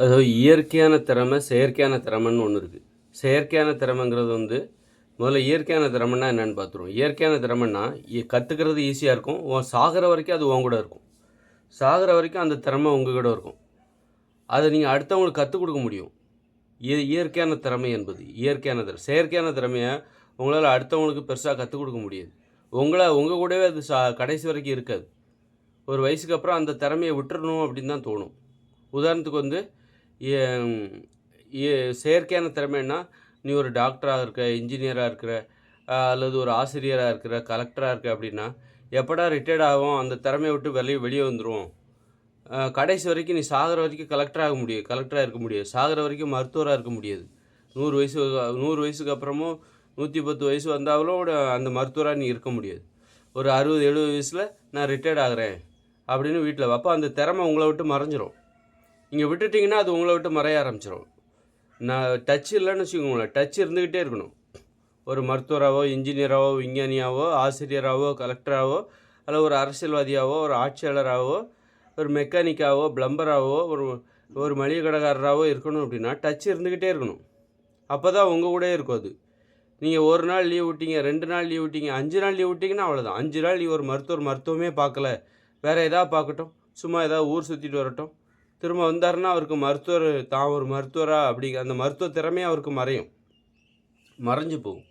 அதாவது இயற்கையான திறமை செயற்கையான திறமைன்னு ஒன்று இருக்குது செயற்கையான திறமைங்கிறது வந்து முதல்ல இயற்கையான திறமைன்னா என்னென்னு பார்த்துருவோம் இயற்கையான திறமைன்னா கற்றுக்கிறது ஈஸியாக இருக்கும். உன் சாகிற வரைக்கும் அது உன் கூட இருக்கும். சாகிற வரைக்கும் அந்த திறமை உங்கள் கூட இருக்கும். அதை நீங்கள் அடுத்தவங்களுக்கு கற்றுக் கொடுக்க முடியும். இது இயற்கையான திறமை என்பது இயற்கையான திறமை செயற்கையான திறமையை உங்களால் அடுத்தவங்களுக்கு பெருசாக கற்றுக் கொடுக்க முடியாது. உங்களை உங்கள் கூடவே அது சா கடைசி வரைக்கும் இருக்காது. ஒரு வயசுக்கு அப்புறம் அந்த திறமையை விட்டுறணும் அப்படின்னு தான் தோணும். உதாரணத்துக்கு வந்து செயற்கையான திறமைன்னா நீ ஒரு டாக்டராக இருக்க இன்ஜினியராக இருக்கிற அல்லது ஒரு ஆசிரியராக இருக்கிற கலெக்டராக இருக்க அப்படின்னா எப்படா ரிட்டையர்ட் ஆகும் அந்த திறமையை விட்டு வெளியே வெளியே வந்துடும் கடைசி வரைக்கும் நீ சாகிற வரைக்கும் கலெக்டர் ஆக முடியும் கலெக்டராக இருக்க முடியாது. சாகிற வரைக்கும் மருத்துவராக இருக்க முடியாது. நூறு வயசு நூறு வயசுக்கு அப்புறமும் நூற்றி பத்து வயசு வந்தாலும் அந்த மருத்துவராக நீ இருக்க முடியாது. ஒரு அறுபது எழுபது வயசில் நான் ரிட்டையர்ட் ஆகிறேன் அப்படின்னு வீட்டில் அப்போ அந்த திறமை உங்களை விட்டு மறைஞ்சிரும். நீங்கள் விட்டுட்டிங்கன்னா அது உங்களை விட்டு மறைய ஆரம்பிச்சிடும் நான் டச் இல்லைன்னு வச்சுக்கோங்களேன். டச் இருந்துக்கிட்டே இருக்கணும். ஒரு மருத்துவராகவோ இன்ஜினியராகவோ விஞ்ஞானியாவோ ஆசிரியராகவோ கலெக்டராகவோ அல்லது ஒரு அரசியல்வாதியாகவோ ஒரு ஆட்சியாளராகவோ ஒரு மெக்கானிக்காவோ பிளம்பராகவோ ஒரு ஒரு மளிகை கடைக்காரராகவோ இருக்கணும் அப்படின்னா டச் இருந்துக்கிட்டே இருக்கணும். அப்போ தான் உங்கள் கூட இருக்கும் அது. நீங்கள் ஒரு நாள் லீவ் விட்டீங்க ரெண்டு நாள் லீவ் விட்டீங்க அஞ்சு நாள் லீவ் விட்டிங்கன்னா அவ்வளோதான் அஞ்சு நாள் நீ ஒரு மருத்துவர் மருத்துவமே பார்க்கல. வேறு எதாவது பார்க்கட்டும். சும்மா ஏதாவது ஊர் சுற்றிட்டு வரட்டும். திரும்ப வந்தாருன்னா அவருக்கு மருத்துவர் தான் ஒரு மருத்துவரா? அப்படி அந்த மருத்துவ திறமையே அவருக்கு மறையும். மறைஞ்சு போகும்.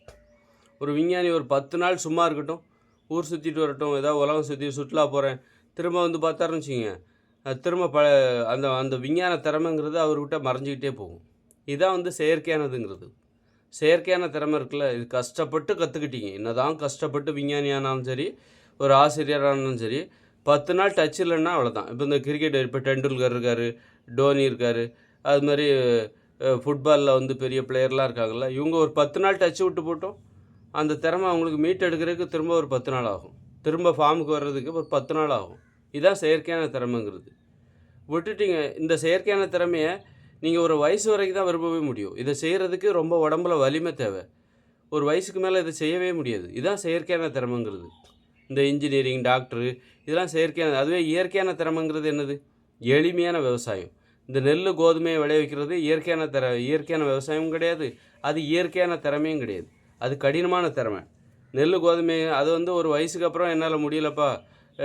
ஒரு விஞ்ஞானி ஒரு பத்து நாள் சும்மா இருக்கட்டும். ஊர் சுற்றிட்டு வரட்டும். ஏதாவது உலகம் சுற்றி சுற்றுலா போகிறேன் திரும்ப வந்து பார்த்தாருன்னு வச்சுக்கோங்க. திரும்ப ப அந்த அந்த விஞ்ஞான திறமைங்கிறது அவர்கிட்ட மறைஞ்சிக்கிட்டே போகும். இதான் வந்து செயற்கையானதுங்கிறது. செயற்கையான திறமை இருக்குல்ல. இது கஷ்டப்பட்டு கற்றுக்கிட்டீங்க என்னதான் கஷ்டப்பட்டு விஞ்ஞானியானாலும் சரி ஒரு ஆசிரியரானாலும் சரி பத்து நாள் டச் இல்லைன்னா அவ்வளோதான் இப்போ இந்த கிரிக்கெட் இப்போ டெண்டுல்கர் இருக்கார் டோனி இருக்கார் அது மாதிரி ஃபுட்பாலில் வந்து பெரிய பிளேயர்லாம் இருக்காங்கல்ல இவங்க ஒரு பத்து நாள் டச் விட்டு போட்டோம். அந்த திறமை அவங்களுக்கு மீட் எடுக்கிறதுக்கு திரும்ப ஒரு பத்து நாள் ஆகும். திரும்ப ஃபார்முக்கு வர்றதுக்கு ஒரு பத்து நாள் ஆகும். இதுதான் செயற்கையான திறமைங்கிறது. விட்டுட்டீங்க இந்த செயற்கையான திறமையை நீங்கள் ஒரு வயசு வரைக்கும் தான் விரும்பவே முடியும். இதை செய்கிறதுக்கு ரொம்ப உடம்புல வலிமை தேவை. ஒரு வயசுக்கு மேலே இதை செய்யவே முடியாது. இதுதான் செயற்கையான திறமைங்கிறது. இந்த இன்ஜினியரிங் டாக்டரு இதெல்லாம் செயற்கையான அதுவே இயற்கையான திறமைங்கிறது என்னது? எளிமையான விவசாயம். இந்த நெல் கோதுமையை விளைவிக்கிறது இயற்கையான திற இயற்கையான விவசாயமும் கிடையாது. அது இயற்கையான திறமையும் கிடையாது. அது கடினமான திறமை. நெல் கோதுமை அது வந்து ஒரு வயசுக்கு அப்புறம் என்னால் முடியலப்பா.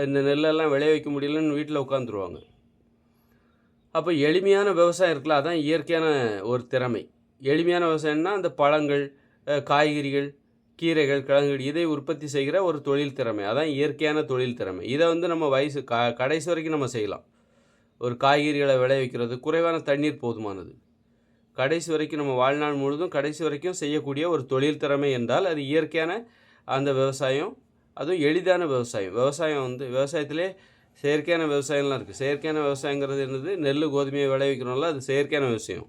இந்த நெல்லெல்லாம் விளைவிக்க முடியலன்னு வீட்டில் உட்காந்துருவாங்க. அப்போ எளிமையான விவசாயம் இருக்குல்ல அதான் இயற்கையான ஒரு திறமை. எளிமையான விவசாயம்னா அந்த பழங்கள் காய்கறிகள் கீரைகள் கிழங்குகள் இதை உற்பத்தி செய்கிற ஒரு தொழில் திறமை. அதான் இயற்கையான தொழில் திறமை. இதை வந்து நம்ம வயசு க கடைசி வரைக்கும் நம்ம செய்யலாம். ஒரு காய்கறிகளை விளைவிக்கிறது குறைவான தண்ணீர் போதுமானது. கடைசி வரைக்கும் நம்ம வாழ்நாள் முழுதும் கடைசி வரைக்கும் செய்யக்கூடிய ஒரு தொழில் திறமை என்றால் அது இயற்கையான அந்த விவசாயம் அதுவும் எளிதான விவசாயம். விவசாயம் வந்து விவசாயத்திலே செயற்கையான விவசாயம்லாம் இருக்குது செயற்கையான விவசாயங்கிறது என்னது? நெல் கோதுமையை விளைவிக்கிறோம்ல அது செயற்கையான விவசாயம்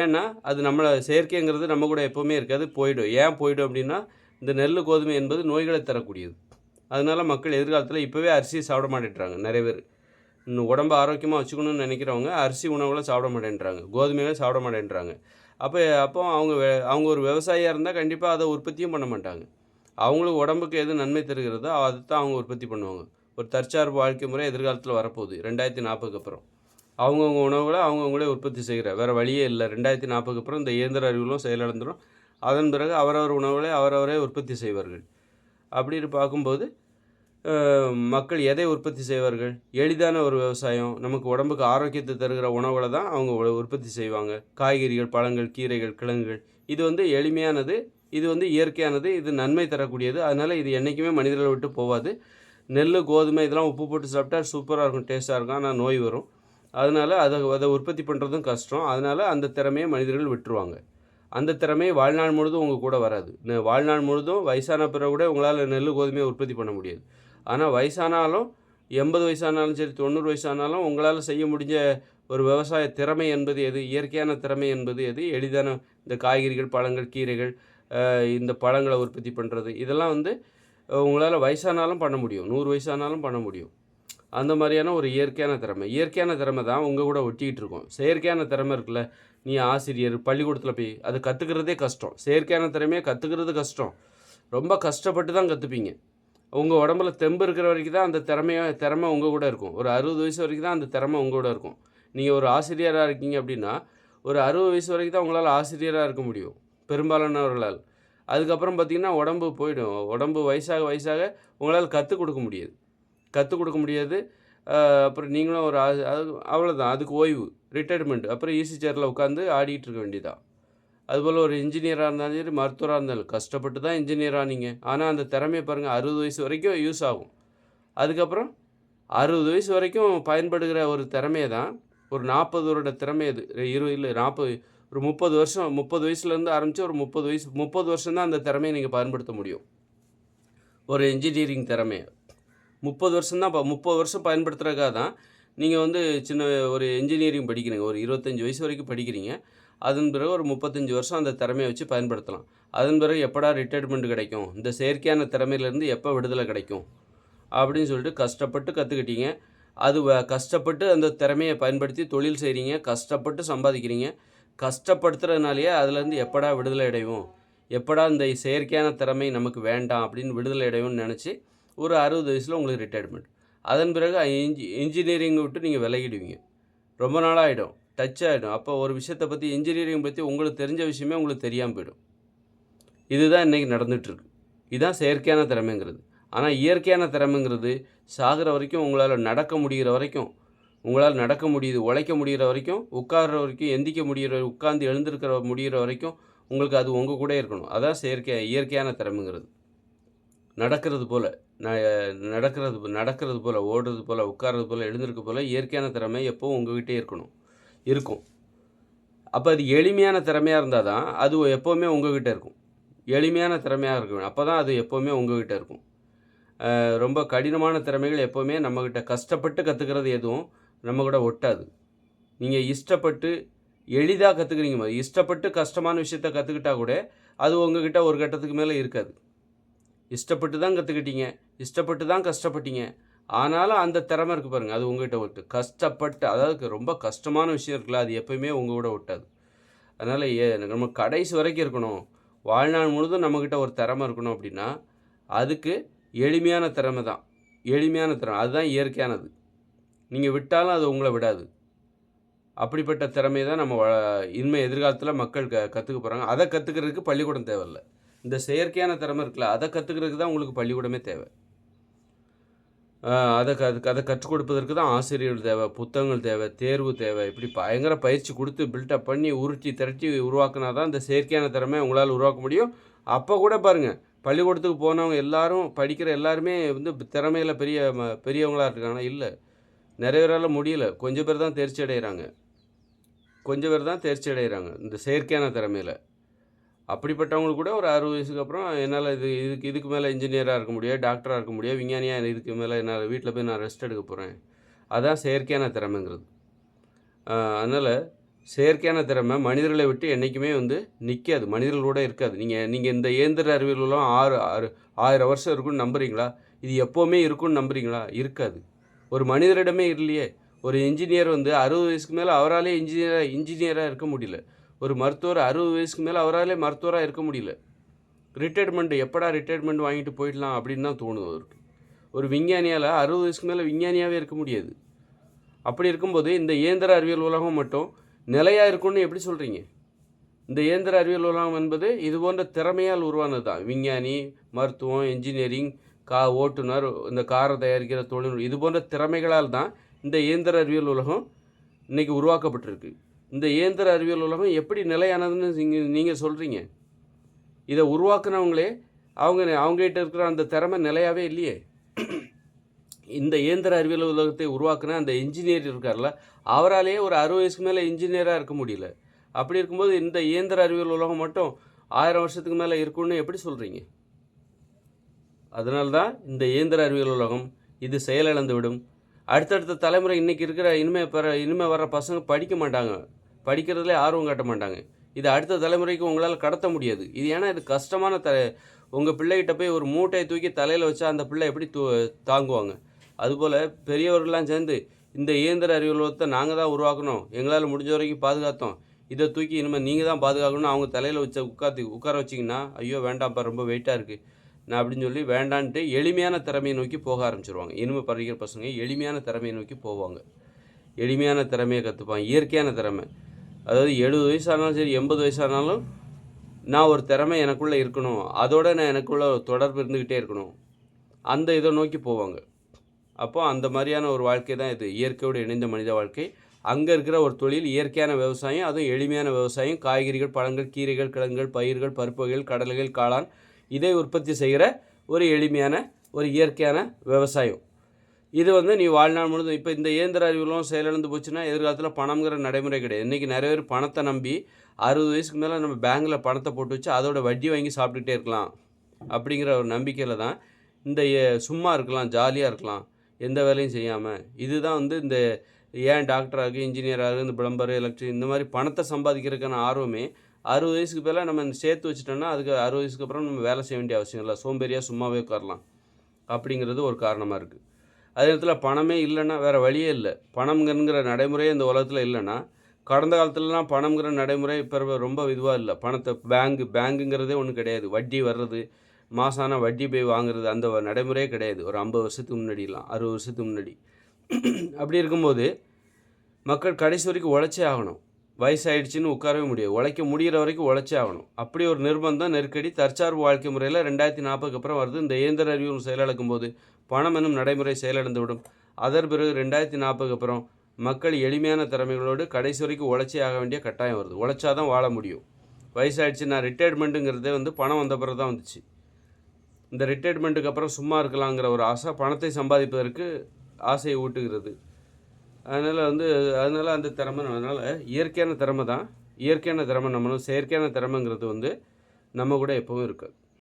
ஏன்னா அது நம்மளை செயற்கைங்கிறது நம்ம கூட எப்போவுமே இருக்காது போயிடும். ஏன் போயிடும் அப்படின்னா இந்த நெல் கோதுமை என்பது நோய்களை தரக்கூடியது. அதனால் மக்கள் எதிர்காலத்தில் இப்போவே அரிசி சாப்பிட மாட்டேன்றாங்க நிறைய பேர். இன்னும் உடம்பு ஆரோக்கியமாக வச்சுக்கணும்னு நினைக்கிறவங்க அரிசி உணவுகளை சாப்பிட மாட்டேன்றாங்க கோதுமைகளை சாப்பிட மாட்டேன்றாங்க. அப்போ அப்போ அவங்க அவங்க ஒரு விவசாயியாக இருந்தால் கண்டிப்பாக அதை உற்பத்தியும் பண்ண மாட்டாங்க. அவங்களுக்கு உடம்புக்கு எது நன்மை தருகிறதோ அதை தான் அவங்க உற்பத்தி பண்ணுவாங்க. ஒரு தற்சார்பு வாழ்க்கை முறை எதிர்காலத்தில் வரப்போகுது ரெண்டாயிரத்தி நாற்பதுக்கு அப்புறம். அவங்கவுங்க உணவுகளை அவங்கவுங்களே உற்பத்தி செய்கிற வேறு வழியே இல்லை. ரெண்டாயிரத்தி நாற்பதுக்கு அப்புறம் இந்த இயந்திர அறிவுகளும் செயலிழந்துடும். அதன் பிறகு அவரவர் உணவுகளை அவரவரே உற்பத்தி செய்வார்கள். அப்படின்னு பார்க்கும்போது மக்கள் எதை உற்பத்தி செய்வார்கள்? எளிதான ஒரு விவசாயம் நமக்கு உடம்புக்கு ஆரோக்கியத்தை தருகிற உணவுகளை தான் அவங்க உற்பத்தி செய்வாங்க. காய்கறிகள் பழங்கள் கீரைகள் கிழங்குகள். இது வந்து எளிமையானது இது வந்து இயற்கையானது இது நன்மை தரக்கூடியது. அதனால் இது என்றைக்குமே மனிதர்களை விட்டு போகாது. நெல் கோதுமை இதெல்லாம் உப்பு போட்டு சாப்பிட்டா சூப்பராக இருக்கும் டேஸ்ட்டாக இருக்கும். ஆனால் நோய் வரும். அதனால் அதை அதை உற்பத்தி பண்ணுறதும் கஷ்டம். அதனால் அந்த திறமையை மனிதர்கள் விட்டுருவாங்க. அந்த திறமை வாழ்நாள் முழுதும் உங்கள் கூட வராது. வாழ்நாள் முழுதும் வயசான பிறகு கூட உங்களால் நெல் கோதுமையை உற்பத்தி பண்ண முடியாது. ஆனால் வயசானாலும் எண்பது வயசானாலும் சரி தொண்ணூறு வயசானாலும் உங்களால் செய்ய முடிஞ்ச ஒரு விவசாய திறமை என்பது எது? இயற்கையான திறமை என்பது எது? எளிதான இந்த காய்கறிகள் பழங்கள் கீரைகள் இந்த பழங்களை உற்பத்தி பண்ணுறது இதெல்லாம் வந்து உங்களால் வயசானாலும் பண்ண முடியும். நூறு வயசானாலும் பண்ண முடியும். அந்த மாதிரியான ஒரு இயற்கையான திறமை. இயற்கையான திறமை தான் உங்கள் கூட ஒட்டிக்கிட்டு இருக்கும். செயற்கையான திறமை இருக்குல்ல நீ ஆசிரியர் பள்ளிக்கூடத்தில் போய் அது கற்றுக்கிறதே கஷ்டம். செயற்கையான திறமையை கற்றுக்கிறது கஷ்டம். ரொம்ப கஷ்டப்பட்டு தான் கற்றுப்பீங்க உங்கள் உடம்புல தெம்பு இருக்கிற வரைக்கும் தான் அந்த திறமைய திறமை உங்கள் கூட இருக்கும். ஒரு அறுபது வயசு வரைக்கும் தான் அந்த திறமை உங்கள் கூட இருக்கும். நீங்கள் ஒரு ஆசிரியராக இருக்கீங்க அப்படின்னா ஒரு அறுபது வயசு வரைக்கும் தான் உங்களால் ஆசிரியராக இருக்க முடியும். பெரும்பாலானவர்களால். அதுக்கப்புறம் பார்த்திங்கன்னா உடம்பு போயிடும். உடம்பு வயசாக வயசாக உங்களால் கற்றுக் கொடுக்க முடியாது. கற்றுக் கொடுக்க முடியாது. அப்புறம் நீங்களும் ஒரு அவ்வளோதான் அதுக்கு ஓய்வு ரிட்டையர்மெண்ட் அப்புறம் ஈஸி சேரில் உட்காந்து ஆடிக்கிட்டு இருக்க வேண்டியதான் அதுபோல் ஒரு இன்ஜினியராக இருந்தாலும் சரி மருத்துவராக இருந்தாலும் கஷ்டப்பட்டு தான் இன்ஜினியராக நீங்கள் ஆனால் அந்த திறமையை பாருங்கள் அறுபது வயசு வரைக்கும் யூஸ் ஆகும். அதுக்கப்புறம் அறுபது வயசு வரைக்கும் பயன்படுகிற ஒரு திறமையை தான் ஒரு நாற்பது வருட திறமை இது இருபது இல்லை நாற்பது ஒரு முப்பது வருஷம் முப்பது வயசுலேருந்து ஆரம்பித்து ஒரு முப்பது வயசு முப்பது வருஷம் தான் அந்த திறமையை நீங்கள் பயன்படுத்த முடியும். ஒரு இன்ஜினியரிங் திறமையை. முப்பது வருஷம் தான் முப்பது வருஷம் பயன்படுத்துகிறக்காக தான் நீங்கள் வந்து சின்ன ஒரு இன்ஜினியரிங் படிக்கிறீங்க. ஒரு இருபத்தஞ்சி வயசு வரைக்கும் படிக்கிறீங்க. அதன் பிறகு ஒரு முப்பத்தஞ்சு வருஷம் அந்த திறமையை வச்சு பயன்படுத்தலாம். அதன் பிறகு எப்படா ரிட்டையர்மெண்ட் கிடைக்கும்? இந்த செயற்கையான திறமையிலேருந்து எப்போ விடுதலை கிடைக்கும்? அப்படின்னு சொல்லிட்டு கஷ்டப்பட்டு கற்றுக்கிட்டீங்க அது வ- கஷ்டப்பட்டு அந்த திறமையை பயன்படுத்தி தொழில் செய்கிறீங்க கஷ்டப்பட்டு சம்பாதிக்கிறீங்க. கஷ்டப்படுத்துறதுனாலேயே அதுலேருந்து எப்படா விடுதலை அடைவோம்? எப்படா இந்த செயற்கையான திறமை நமக்கு வேண்டாம் அப்படின்னு விடுதலை அடைவோம்னு நினச்சி ஒரு அறுபது வயசில் உங்களுக்கு ரிட்டையர்மெண்ட் அதன் பிறகு இன்ஜி இன்ஜினியரிங் விட்டு நீங்கள் விலகிடுவீங்க. ரொம்ப நாளாகிடும் டச் ஆகிடும் அப்போ ஒரு விஷயத்தை பற்றி இன்ஜினியரிங் பற்றி உங்களுக்கு தெரிஞ்ச விஷயமே உங்களுக்கு தெரியாமல் போயிடும். இதுதான் இன்றைக்கி நடந்துகிட்ருக்கு இதுதான் செயற்கையான திறமைங்கிறது. ஆனால் இயற்கையான திறமைங்கிறது சாகிற வரைக்கும் உங்களால் நடக்க முடிகிற வரைக்கும் உங்களால் நடக்க முடியுது உழைக்க முடிகிற வரைக்கும் உட்கார்ற வரைக்கும் எந்திக்க முடிகிற உட்காந்து எழுந்திருக்கிற முடிகிற வரைக்கும் உங்களுக்கு அது உங்கள் கூட இருக்கணும். அதான் செயற்கை இயற்கையான திறமைங்கிறது. நடக்கிறது போல் ந நடக்கிறது நடக்கிறது போல் ஓடுறது போல் உட்கார்றது போல் எழுந்திருக்க போல் இயற்கையான திறமை எப்போவும் உங்ககிட்டே இருக்கணும் இருக்கும். அப்போ அது எளிமையான திறமையாக இருந்தால் தான் அது எப்போவுமே உங்ககிட்ட இருக்கும். எளிமையான திறமையாக இருக்கும் அப்போ தான் அது எப்போவுமே உங்ககிட்ட இருக்கும். ரொம்ப கடினமான திறமைகள் எப்போவுமே நம்மக்கிட்ட கஷ்டப்பட்டு கற்றுக்கிறது எதுவும் நம்ம கூட ஒட்டாது. நீங்கள் இஷ்டப்பட்டு எளிதாக கற்றுக்குறீங்க மாதிரி இஷ்டப்பட்டு கஷ்டமான விஷயத்த கற்றுக்கிட்டா கூட அது உங்ககிட்ட ஒரு கட்டத்துக்கு மேலே இருக்காது. இஷ்டப்பட்டு தான் கற்றுக்கிட்டீங்க இஷ்டப்பட்டு தான் கஷ்டப்பட்டீங்க. ஆனாலும் அந்த திறமை இருக்குது பாருங்கள் அது உங்கள்கிட்ட ஒட்டு. கஷ்டப்பட்டு அதாவது ரொம்ப கஷ்டமான விஷயம் இருக்குல்ல அது எப்பயுமே உங்கள் கூட ஒட்டாது. அதனால் ஏ நம்ம கடைசி வரைக்கும் இருக்கணும். வாழ்நாள் முழுதும் நம்மக்கிட்ட ஒரு திறமை இருக்கணும் அப்படின்னா அதுக்கு எளிமையான திறமை தான். எளிமையான திறமை அதுதான் இயற்கையானது. நீங்கள் விட்டாலும் அது உங்களை விடாது. அப்படிப்பட்ட திறமையை தான் நம்ம வ- இனிமே எதிர்காலத்தில் மக்கள் க கற்றுக்க போகிறாங்க அதை கற்றுக்கிறதுக்கு பள்ளிக்கூடம் தேவையில்ல. இந்த செயற்கையான திறமை இருக்குல்ல அதை கற்றுக்கிறதுக்கு தான் உங்களுக்கு பள்ளிக்கூடமே தேவை. அதை க அதுக்கு அதை கற்றுக் கொடுப்பதற்கு தான் ஆசிரியர்கள் தேவை புத்தகங்கள் தேவை தேர்வு தேவை. இப்படி பயங்கர பயிற்சி கொடுத்து பில்டப் பண்ணி உருட்டி திரட்டி உருவாக்குனா தான் இந்த செயற்கையான திறமை உங்களால் உருவாக்க முடியும். அப்போ கூட பாருங்கள் பள்ளிக்கூடத்துக்கு போனவங்க எல்லாரும் படிக்கிற எல்லாருமே வந்து திறமையில் பெரிய ம- பெரியவங்களாக இருக்காங்க இல்லை. நிறைய பேரால் முடியல. கொஞ்சம் பேர் தான் தேர்ச்சி அடைகிறாங்க கொஞ்சம் பேர் தான் தேர்ச்சி அடைகிறாங்க இந்த செயற்கையான திறமையில். அப்படிப்பட்டவங்களுக்கு கூட ஒரு அறுபது வயசுக்கு அப்புறம் என்னால் இது இதுக்கு இதுக்கு மேலே இன்ஜினியராக இருக்க முடியாது டாக்டராக இருக்க முடியாது விஞ்ஞானியாக இதுக்கு மேலே என்னால் வீட்டில் போய் நான் ரெஸ்ட் எடுக்க போகிறேன் அதான் செயற்கையான திறமைங்கிறது. அதனால் செயற்கையான திறமை மனிதர்களை விட்டு என்றைக்குமே வந்து நிற்காது மனிதர்களோட இருக்காது. நீங்கள் நீங்கள் இந்த இயந்திர அறிவியலாம் ஆறு ஆறு ஆயிரம் வருஷம் இருக்குன்னு நம்புறீங்களா? இது எப்போவுமே இருக்குன்னு நம்புறீங்களா? இருக்காது. ஒரு மனிதரிடமே இல்லையே. ஒரு இன்ஜினியர் வந்து அறுபது வயசுக்கு மேலே அவராலே இன்ஜினியராக இன்ஜினியராக இருக்க முடியல. ஒரு மருத்துவர் அறுபது வயசுக்கு மேலே அவராலே மருத்துவராக இருக்க முடியல. ரிட்டையர்மெண்ட் எப்படா ரிட்டையர்மெண்ட் வாங்கிட்டு போயிடலாம் அப்படின்னு தான் தோணுது அவருக்கு. ஒரு விஞ்ஞானியால் அறுபது வயசுக்கு மேலே விஞ்ஞானியாகவே இருக்க முடியாது. அப்படி இருக்கும்போது இந்த இயந்திர அறிவியல் உலகம் மட்டும் நிலையாக இருக்கும்னு எப்படி சொல்கிறீங்க இந்த இயந்திர அறிவியல் உலகம் என்பது இது போன்ற திறமையால் உருவானது தான். விஞ்ஞானி மருத்துவம் இன்ஜினியரிங் கா ஓட்டுநர் இந்த காரை தயாரிக்கிற தொழில்நுட்பம் இது போன்ற திறமைகளால் தான் இந்த இயந்திர அறிவியல் உலகம் இன்னைக்கு உருவாக்கப்பட்டிருக்கு. இந்த இயந்திர அறிவியல் உலகம் எப்படி நிலையானதுன்னு நீங்கள் நீங்கள் சொல்கிறீங்க இதை உருவாக்குனவங்களே அவங்க அவங்ககிட்ட இருக்கிற அந்த திறமை நிலையாகவே இல்லையே. இந்த இயந்திர அறிவியல் உலகத்தை உருவாக்குன அந்த இன்ஜினியர் இருக்கார்ல அவராலேயே ஒரு அறுபது வயசுக்கு மேலே இன்ஜினியராக இருக்க முடியல. அப்படி இருக்கும்போது இந்த இயந்திர அறிவியல் உலகம் மட்டும் ஆயிரம் வருஷத்துக்கு மேலே இருக்கும்னு எப்படி சொல்கிறீங்க அதனால்தான் இந்த இயந்திர அறிவியல் உலகம் இது செயலிழந்து விடும் அடுத்தடுத்த தலைமுறை இன்றைக்கி இருக்கிற இனிமே பெற இனிமே வர பசங்க படிக்க மாட்டாங்க. படிக்கிறதுல ஆர்வம் காட்ட மாட்டாங்க. இது அடுத்த தலைமுறைக்கு உங்களால் கடத்த முடியாது. இது ஏன்னா இது கஷ்டமான த உங்கள் பிள்ளைகிட்ட போய் ஒரு மூட்டையை தூக்கி தலையில் வச்சா அந்த பிள்ளை எப்படி தூ தாங்குவாங்க? அதுபோல் பெரியவர்கள்லாம் சேர்ந்து இந்த இயந்திர அறிவுலத்தை நாங்கள் தான் உருவாக்கணும். எங்களால் முடிஞ்ச வரைக்கும் பாதுகாத்தோம். இதை தூக்கி இனிமேல் நீங்கள் தான் பாதுகாக்கணும்னு அவங்க தலையில் வச்ச உட்காந்து உட்கார வச்சிங்கன்னா ஐயோ வேண்டாம்ப்பா ரொம்ப வெயிட்டாக இருக்குது நான் அப்படின்னு சொல்லி வேண்டான்ட்டு எளிமையான திறமையை நோக்கி போக ஆரம்பிச்சிருவாங்க. இனிமே படிக்கிற பசங்க எளிமையான திறமையை நோக்கி போவாங்க. எளிமையான திறமையை கற்றுப்பான் இயற்கையான திறமை. அதாவது எழுபது வயசானாலும் சரி எண்பது வயசானாலும் நான் ஒரு திறமை எனக்குள்ளே இருக்கணும். அதோட நான் எனக்குள்ள ஒரு தொடர்பு இருந்துக்கிட்டே இருக்கணும். அந்த இதை நோக்கி போவாங்க. அப்போ அந்த மாதிரியான ஒரு வாழ்க்கை தான் இது. இயற்கையோடு இணைந்த மனித வாழ்க்கை. அங்கே இருக்கிற ஒரு தொழில் இயற்கையான விவசாயம் அதுவும் எளிமையான விவசாயம். காய்கறிகள் பழங்கள் கீரைகள் கிழங்குகள் பயிர்கள் பருப்பு வகைகள் கடலைகள் காளான். இதை உற்பத்தி செய்கிற ஒரு எளிமையான ஒரு இயற்கையான விவசாயம். இது வந்து நீ வாழ்நாள் முழுதும் இப்போ இந்த இயந்திர அறிவுலாம் செயலிழந்து போச்சுன்னா எதிர்காலத்தில் பணம்ங்கிற நடைமுறை கிடையாது. இன்றைக்கி நிறைய பேர் பணத்தை நம்பி அறுபது வயசுக்கு மேலே நம்ம பேங்க்கில் பணத்தை போட்டு வச்சு அதோட வட்டி வாங்கி சாப்பிட்டுக்கிட்டே இருக்கலாம். அப்படிங்கிற ஒரு நம்பிக்கையில் தான் இந்த சும்மா இருக்கலாம் ஜாலியாக இருக்கலாம் எந்த வேலையும் செய்யாமல் இதுதான் வந்து இந்த ஏன் டாக்டராக இன்ஜினியராக இந்த பிளம்பர் எலக்ட்ரிக் இந்த மாதிரி பணத்தை சம்பாதிக்கிறதுக்கான ஆர்வமே அறுபது வயசுக்கு மேலே நம்ம சேர்த்து வச்சுட்டோம்னா அதுக்கு அறுபது வயசுக்கு அப்புறம் நம்ம வேலை செய்ய வேண்டிய அவசியம் இல்லை. சோம்பேறியாக சும்மாவே உட்காரலாம். அப்படிங்கிறது ஒரு காரணமாக இருக்குது அதே நேரத்தில் பணமே இல்லைன்னா வேறு வழியே இல்லை. பணம்ங்கிற நடைமுறையே இந்த உலகத்தில் இல்லைன்னா கடந்த காலத்துலலாம் பணம்ங்கிற நடைமுறை இப்போ ரொம்ப இதுவாக இல்லை. பணத்தை பேங்கு பேங்குங்கிறதே ஒன்றும் கிடையாது. வட்டி வர்றது மாசான வட்டி போய் வாங்குறது அந்த நடைமுறையே கிடையாது. ஒரு ஐம்பது வருஷத்துக்கு முன்னாடிலாம் அறுபது வருஷத்துக்கு முன்னாடி. அப்படி இருக்கும்போது மக்கள் கடைசி வரைக்கும் உழைச்சே ஆகணும். வயசாயிடுச்சின்னு உட்காரவே முடியாது. உழைக்க முடிகிற வரைக்கும் உழைச்சே ஆகணும். அப்படி ஒரு நிர்பந்தம் நெருக்கடி தற்சார்பு வாழ்க்கை முறையில் ரெண்டாயிரத்தி நாற்பதுக்கு அப்புறம் வருது. இந்த இயந்திர அறிவு செயலிழக்கும் போது பணம் என்னும் நடைமுறை செயலிழந்து விடும் அதன் பிறகு ரெண்டாயிரத்தி நாற்பதுக்கு அப்புறம் மக்கள் எளிமையான திறமைகளோடு கடைசி வரைக்கும் உழைச்சி ஆக வேண்டிய கட்டாயம் வருது. உழைச்சாதான் வாழ முடியும். வயசாயிடுச்சு நான் ரிட்டையர்மெண்ட்டுங்கிறதே வந்து பணம் வந்த பிறகு தான் வந்துச்சு. இந்த ரிட்டையர்மெண்ட்டுக்கு அப்புறம் சும்மா இருக்கலாங்கிற ஒரு ஆசை பணத்தை சம்பாதிப்பதற்கு ஆசையை ஊட்டுகிறது. அதனால் வந்து அதனால் அந்த திறமை அதனால் இயற்கையான திறமை தான். இயற்கையான திறமை நம்மளும் செயற்கையான திறமைங்கிறது வந்து நம்ம கூட எப்போவும் இருக்காது.